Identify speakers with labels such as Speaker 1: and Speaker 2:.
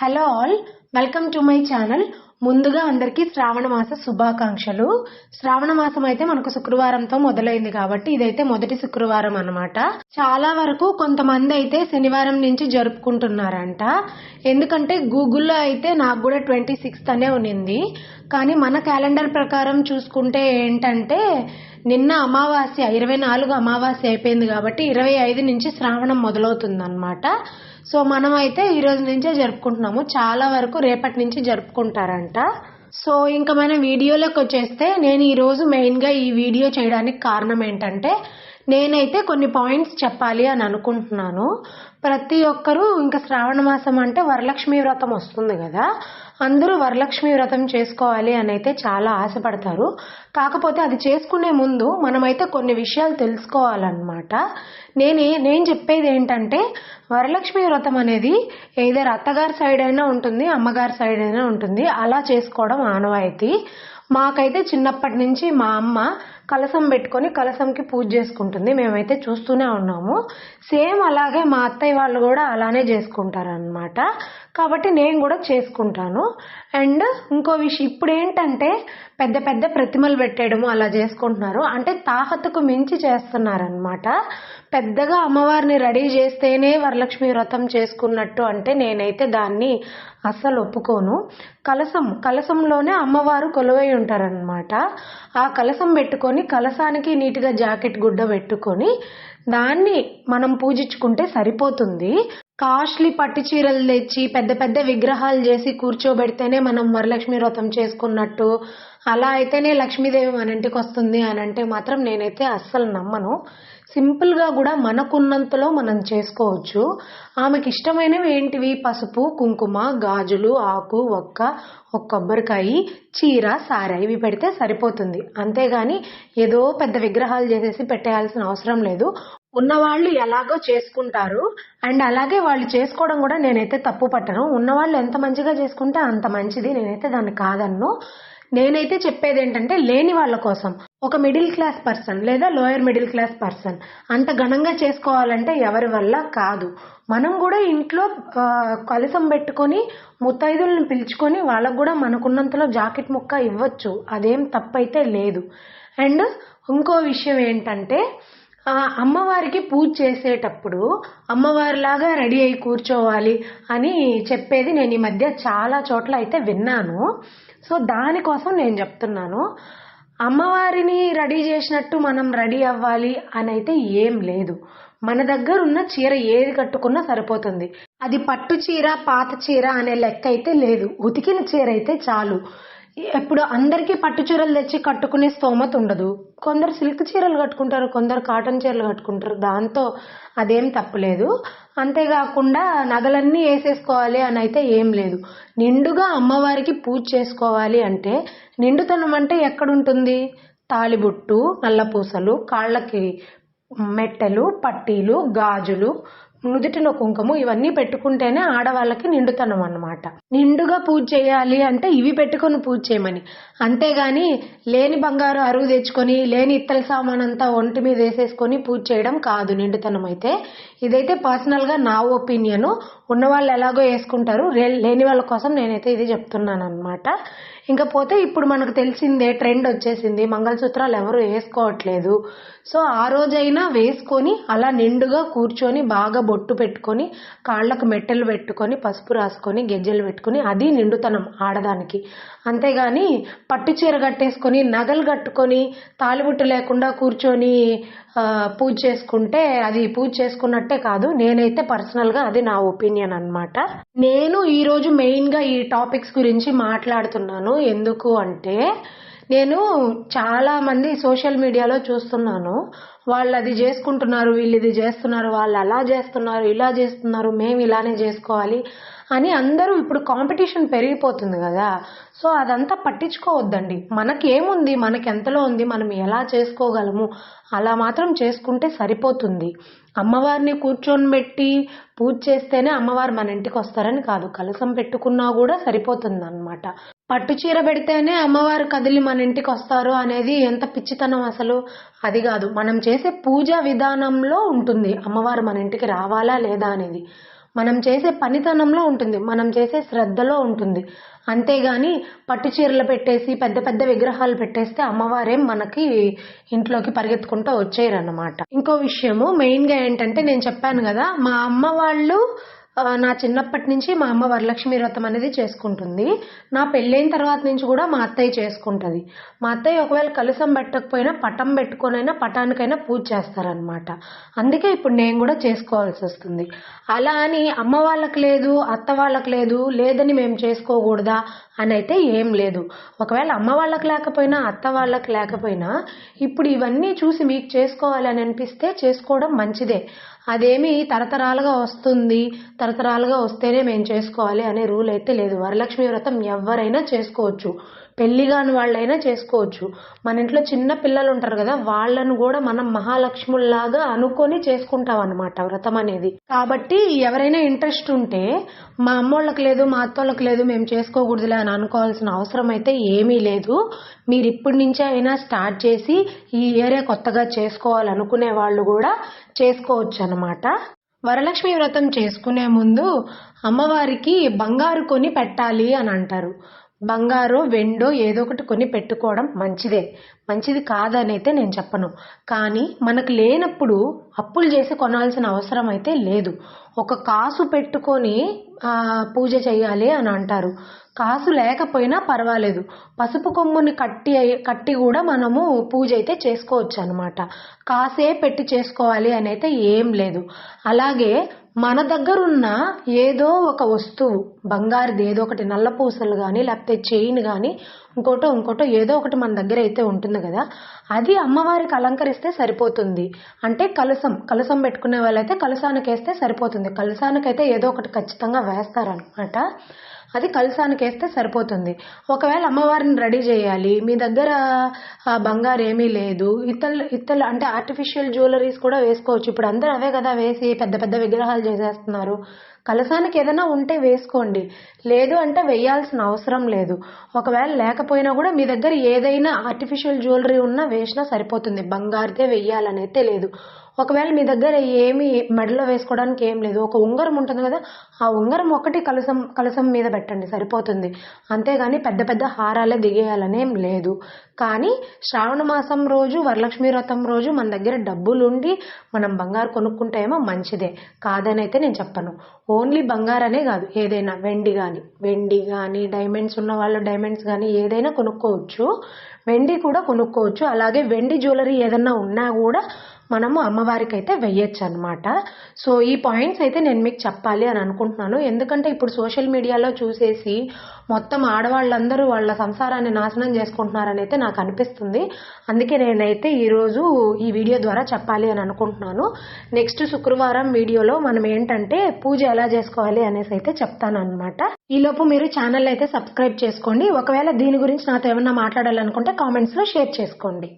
Speaker 1: Hello all, welcome to my channel. ముందుగా అందరికీ శ్రావణ మాస శుభాకాంక్షలు. శ్రావణ మాసం అయితే మనకు శుక్రవారంతో మొదలైంది కాబట్టి ఇదైతే మొదటి శుక్రవారం అనమాట చాలా వరకు కొంతమంది అయితే శనివారం నుంచి జరుపుకుంటున్నారంట. ఎందుకంటే గూగుల్లో అయితే నాకు కూడా ట్వంటీ సిక్స్త్ అనే ఉన్నింది. కానీ మన క్యాలెండర్ ప్రకారం చూసుకుంటే ఏంటంటే నిన్న అమావాస్య ఇరవై నాలుగు అమావాస్య అయిపోయింది కాబట్టి ఇరవై ఐదు నుంచి శ్రావణం మొదలవుతుందన్నమాట. సో మనం అయితే ఈ రోజు నుంచే జరుపుకుంటున్నాము. చాలా వరకు రేపటి నుంచి జరుపుకుంటారంట. సో ఇంకా మన వీడియోలోకి వచ్చేస్తే నేను ఈరోజు మెయిన్గా ఈ వీడియో చేయడానికి కారణం ఏంటంటే నేనైతే కొన్ని పాయింట్స్ చెప్పాలి అని అనుకుంటున్నాను. ప్రతి ఒక్కరూ ఇంకా శ్రావణ మాసం అంటే వరలక్ష్మి వ్రతం వస్తుంది కదా. అందరూ వరలక్ష్మి వ్రతం చేసుకోవాలి అని అయితే చాలా ఆశపడతారు. కాకపోతే అది చేసుకునే ముందు మనమైతే కొన్ని విషయాలు తెలుసుకోవాలన్నమాట. నేనే నేను చెప్పేది ఏంటంటే వరలక్ష్మి వ్రతం అనేది ఏదైనా అత్తగారి సైడ్ అయినా ఉంటుంది అమ్మగారి సైడ్ అయినా ఉంటుంది. అలా చేసుకోవడం ఆనవాయితీ. మాకైతే చిన్నప్పటి నుంచి మా అమ్మ కలసం పెట్టుకొని కలసంకి పూజ చేసుకుంటుంది. మేమైతే చూస్తూనే ఉన్నాము. సేమ్ అలాగే మా అత్తయ్య వాళ్ళు కూడా అలానే చేసుకుంటారనమాట కాబట్టి నేను కూడా చేసుకుంటాను. అండ్ ఇంకో విషయం ఇప్పుడు ఏంటంటే పెద్ద పెద్ద ప్రతిమలు పెట్టేయడము అలా చేసుకుంటున్నారు. అంటే తాహతకు మించి చేస్తున్నారనమాట పెద్దగా అమ్మవారిని రెడీ చేస్తేనే వరలక్ష్మి వ్రతం చేసుకున్నట్టు అంటే నేనైతే దాన్ని అస్సలు ఒప్పుకోను. కలసం కలసంలోనే అమ్మవారు కొలువై ఉంటారనమాట ఆ కలసం పెట్టుకొని కలసానికి నీట్గా జాకెట్ గుడ్డ పెట్టుకొని దాన్ని మనం పూజించుకుంటే సరిపోతుంది. కాస్ట్లీ పట్టు చీరలు తెచ్చి పెద్ద పెద్ద విగ్రహాలు చేసి కూర్చోబెడితేనే మనం వరలక్ష్మి వ్రతం చేసుకున్నట్టు. అలా అయితేనే లక్ష్మీదేవి మన ఇంటికి వస్తుంది అని అంటే మాత్రం నేనైతే అస్సలు నమ్మను. సింపుల్గా కూడా మనకున్నంతలో మనం చేసుకోవచ్చు. ఆమెకి ఇష్టమైనవి ఏంటివి? పసుపు కుంకుమ గాజులు ఆకు ఒక్క ఒక కొబ్బరికాయ చీర సార ఇవి పెడితే సరిపోతుంది. అంతేగాని ఏదో పెద్ద విగ్రహాలు చేసేసి పెట్టేయాల్సిన అవసరం లేదు. ఉన్నవాళ్ళు ఎలాగో చేసుకుంటారు. అండ్ అలాగే వాళ్ళు చేసుకోవడం కూడా నేనైతే తప్పు పట్టను. ఉన్నవాళ్ళు ఎంత మంచిగా చేసుకుంటే అంత మంచిది. నేనైతే దాన్ని కాదన్ను. నేనైతే చెప్పేది ఏంటంటే లేని వాళ్ళ కోసం. ఒక మిడిల్ క్లాస్ పర్సన్ లేదా లోయర్ మిడిల్ క్లాస్ పర్సన్ అంత ఘనంగా చేసుకోవాలంటే ఎవరి వల్ల కాదు. మనం కూడా ఇంట్లో కలసం పెట్టుకొని ముత్తైదులను పిలుచుకొని వాళ్ళకు కూడా మనకున్నంతలో జాకెట్ ముక్క ఇవ్వచ్చు. అదేం తప్పైతే లేదు. అండ్ ఇంకో విషయం ఏంటంటే అమ్మవారికి పూజ చేసేటప్పుడు అమ్మవారిలాగా రెడీ అయి కూర్చోవాలి అని చెప్పేది నేను ఈ మధ్య చాలా చోట్ల అయితే విన్నాను. సో దానికోసం నేను చెప్తున్నాను. అమ్మవారిని రెడీ చేసినట్టు మనం రెడీ అవ్వాలి అని అయితే ఏం లేదు. మన దగ్గర ఉన్న చీర ఏది కట్టుకున్నా సరిపోతుంది. అది పట్టు చీర పాత చీర అనే లెక్క అయితే లేదు. ఉతికిన చీర అయితే చాలు. ఇప్పుడు అందరికీ పట్టు చీరలు తెచ్చి కట్టుకునే స్తోమత ఉండదు. కొందరు సిల్క్ చీరలు కట్టుకుంటారు కొందరు కాటన్ చీరలు కట్టుకుంటారు. దాంతో అదేం తప్పులేదు అంతేకాకుండా నగలన్నీ వేసేసుకోవాలి అని అయితే ఏం లేదు. నిండుగా అమ్మవారికి పూజ చేసుకోవాలి అంటే నిండుతనం అంటే ఎక్కడుంటుంది? తాలిబుట్టు నల్లపూసలు కాళ్ళకి మెట్టెలు పట్టీలు గాజులు నుదుటిన కుంకుమ ఇవన్నీ పెట్టుకుంటేనే ఆడవాళ్ళకి నిండుతనం అన్నమాట. నిండుగా పూజ చేయాలి అంటే ఇవి పెట్టుకొని పూజ చేయమని. అంతేగాని లేని బంగారు అరువు తెచ్చుకొని లేని ఇత్తల సామాన్ అంతా ఒంటి మీద వేసేసుకొని పూజ చేయడం కాదు నిండుతనం అయితే. ఇదైతే పర్సనల్గా నా ఒపీనియను ఉన్న వాళ్ళు ఎలాగో వేసుకుంటారు. లేని వాళ్ళ కోసం నేనైతే ఇది చెప్తున్నాను అనమాట ఇంకా పోతే ఇప్పుడు మనకు తెలిసిందే ట్రెండ్ వచ్చేసింది. మంగళసూత్రాలు ఎవరు వేసుకోవట్లేదు. సో ఆ రోజైనా వేసుకొని అలా నిండుగా కూర్చొని బాగా బొట్టు పెట్టుకొని కాళ్ళకు మెట్టెలు పెట్టుకొని పసుపు రాసుకొని గెజ్జెలు పెట్టుకొని అది నిండుతనం ఆడదానికి. అంతేగాని పట్టు చీర కట్టేసుకొని నగలు కట్టుకొని తాలిబుట్టు లేకుండా కూర్చొని పూజ చేసుకుంటే అది పూజ చేసుకున్నట్టే కాదు నేనైతే పర్సనల్గా అది నా ఒపీనియన్ అనమాట నేను ఈరోజు మెయిన్గా ఈ టాపిక్స్ గురించి మాట్లాడుతున్నాను. ఎందుకు అంటే నేను చాలా మంది సోషల్ మీడియాలో చూస్తున్నాను. వాళ్ళు అది చేసుకుంటున్నారు వీళ్ళు ఇది చేస్తున్నారు వాళ్ళు అలా చేస్తున్నారు ఇలా చేస్తున్నారు మేము ఇలానే చేసుకోవాలి అని అందరూ ఇప్పుడు కాంపిటీషన్ పెరిగిపోతుంది కదా. సో అదంతా పట్టించుకోవద్దండి. మనకి ఏముంది మనకి ఎంతలో ఉంది మనం ఎలా చేసుకోగలము అలా మాత్రం చేసుకుంటే సరిపోతుంది. అమ్మవారిని కూర్చొని పెట్టి పూజ చేస్తేనే అమ్మవారు మన ఇంటికి వస్తారని కాదు. కలసం పెట్టుకున్నా కూడా సరిపోతుంది అనమాట పట్టు చీర పెడితేనే అమ్మవారు కదిలి మన ఇంటికి వస్తారు అనేది ఎంత పిచ్చితనం అసలు? అది కాదు. మనం చేసే పూజా విధానంలో ఉంటుంది. అమ్మవారు మన ఇంటికి రావాలా లేదా అనేది. మనం చేసే పనితనంలో ఉంటుంది. మనం చేసే శ్రద్ధలో ఉంటుంది. అంతేగాని పట్టు చీరలు పెట్టేసి పెద్ద పెద్ద విగ్రహాలు పెట్టేస్తే అమ్మవారేం మనకి ఇంట్లోకి పరిగెత్తుకుంటూ వచ్చేయరన్నమాట. ఇంకో విషయము మెయిన్గా ఏంటంటే నేను చెప్పాను కదా మా అమ్మ వాళ్ళు నా చిన్నప్పటి నుంచి మా అమ్మ వరలక్ష్మి వ్రతం అనేది చేసుకుంటుంది. నా పెళ్ళైన తర్వాత నుంచి కూడా మా అత్తయ్య చేసుకుంటుంది. మా అత్తయ్య ఒకవేళ కలసం పెట్టకపోయినా పటం పెట్టుకొనైనా పటానికైనా పూజ చేస్తారనమాట అందుకే ఇప్పుడు నేను కూడా చేసుకోవాల్సి వస్తుంది. అలా అని అమ్మ వాళ్ళకి లేదు అత్త వాళ్ళకి లేదు లేదని మేము చేసుకోకూడదా అని అయితే ఏం లేదు. ఒకవేళ అమ్మ వాళ్ళకి లేకపోయినా అత్త వాళ్ళకి లేకపోయినా ఇప్పుడు ఇవన్నీ చూసి మీకు చేసుకోవాలని అనిపిస్తే చేసుకోవడం మంచిదే. అదేమి తరతరాలుగా వస్తుంది. తరతరాలుగా వస్తేనే మేము చేసుకోవాలి అనే రూల్ అయితే లేదు. వరలక్ష్మి వ్రతం ఎవరైనా చేసుకోవచ్చు. పెళ్ళి కాని వాళ్ళైనా చేసుకోవచ్చు. మన ఇంట్లో చిన్న పిల్లలు ఉంటారు కదా వాళ్ళను కూడా మనం మహాలక్ష్ముల్లాగా అనుకొని చేసుకుంటాం అనమాట వ్రతం అనేది. కాబట్టి ఎవరైనా ఇంట్రెస్ట్ ఉంటే మా అమ్మోళ్ళకి లేదు మా అత్తోళ్ళకి లేదు మేము చేసుకోకూడదులే అని అనుకోవాల్సిన అవసరం అయితే ఏమీ లేదు. మీరు ఇప్పటి నుంచే అయినా స్టార్ట్ చేసి ఈ ఏరియా కొత్తగా చేసుకోవాలనుకునే వాళ్ళు కూడా చేసుకోవచ్చు అనమాట వరలక్ష్మి వ్రతం చేసుకునే ముందు అమ్మవారికి బంగారు కొని పెట్టాలి అని అంటారు. బంగారో వెండో ఏదో ఒకటి కొని పెట్టుకోవడం మంచిదే. మంచిది కాదనైతే నేను చెప్పను. కానీ మనకు లేనప్పుడు అప్పులు చేసి కొనాల్సిన అవసరం అయితే లేదు. ఒక కాసు పెట్టుకొని పూజ చేయాలి అని అంటారు. కాసు లేకపోయినా పర్వాలేదు. పసుపు కొమ్ముని కట్టి కట్టి కూడా మనము పూజ అయితే చేసుకోవచ్చు అనమాట కాసే పెట్టి చేసుకోవాలి అని అయితే ఏం లేదు. అలాగే మన దగ్గర ఉన్న ఏదో ఒక వస్తువు బంగారుది ఏదో ఒకటి నల్ల పూసలు కానీ లేకపోతే చైన్ కానీ ఇంకోటో ఇంకోటో ఏదో ఒకటి మన దగ్గర అయితే ఉంటుంది కదా అది అమ్మవారికి అలంకరిస్తే సరిపోతుంది. అంటే కలసం కలసం పెట్టుకునే వాళ్ళైతే కలసానికి వేస్తే సరిపోతుంది. కలసానికైతే ఏదో ఒకటి ఖచ్చితంగా వేస్తారనమాట అది కలసానికి వేస్తే సరిపోతుంది. ఒకవేళ అమ్మవారిని రెడీ చేయాలి మీ దగ్గర బంగారు ఏమీ లేదు. ఇతలు ఇతలు అంటే ఆర్టిఫిషియల్ జ్యువెలరీస్ కూడా వేసుకోవచ్చు. ఇప్పుడు అందరూ అవే కదా వేసి పెద్ద పెద్ద విగ్రహాలు చేసేస్తున్నారు. కలసానికి ఏదైనా ఉంటే వేసుకోండి. లేదు అంటే వేయాల్సిన అవసరం లేదు. ఒకవేళ లేకపోయినా కూడా మీ దగ్గర ఏదైనా ఆర్టిఫిషియల్ జ్యువెలరీ ఉన్నా వేసినా సరిపోతుంది. బంగారుదే వెయ్యాలని అయితే లేదు. ఒకవేళ మీ దగ్గర ఏమి మెడలో వేసుకోవడానికి ఏం లేదు. ఒక ఉంగరం ఉంటుంది కదా ఆ ఉంగరం ఒకటి కలసం కలసం మీద పెట్టండి. సరిపోతుంది. అంతేగాని పెద్ద పెద్ద హారాలే దిగేయాలనేం లేదు. కానీ శ్రావణ మాసం రోజు వరలక్ష్మి వ్రతం రోజు మన దగ్గర డబ్బులు ఉండి మనం బంగారు కొనుక్కుంటేమో మంచిదే. కాదని అయితే నేను చెప్పను. ఓన్లీ బంగారనే కాదు ఏదైనా వెండి కానీ వెండి కానీ డైమండ్స్ ఉన్న వాళ్ళు డైమండ్స్ కానీ ఏదైనా కొనుక్కోవచ్చు. వెండి కూడా కొనుక్కోవచ్చు. అలాగే వెండి జ్యువెలరీ ఏదన్నా ఉన్నా కూడా మనము అమ్మవారికి అయితే వెయ్యొచ్చు అనమాట సో ఈ పాయింట్స్ అయితే నేను మీకు చెప్పాలి అని అనుకుంటున్నాను. ఎందుకంటే ఇప్పుడు సోషల్ మీడియాలో చూసేసి మొత్తం ఆడవాళ్ళందరూ వాళ్ళ సంసారాన్ని నాశనం చేసుకుంటున్నారని అయితే నాకు అనిపిస్తుంది. అందుకే నేనైతే ఈరోజు ఈ వీడియో ద్వారా చెప్పాలి అని అనుకుంటున్నాను. నెక్స్ట్ శుక్రవారం వీడియోలో మనం ఏంటంటే పూజ ఎలా చేసుకోవాలి అనేసి అయితే చెప్తాను అనమాట ఈలోపు మీరు ఛానల్ అయితే సబ్స్క్రైబ్ చేసుకోండి. ఒకవేళ దీని గురించి నాతో ఏమన్నా మాట్లాడాలనుకుంటే కామెంట్స్లో షేర్ చేసుకోండి.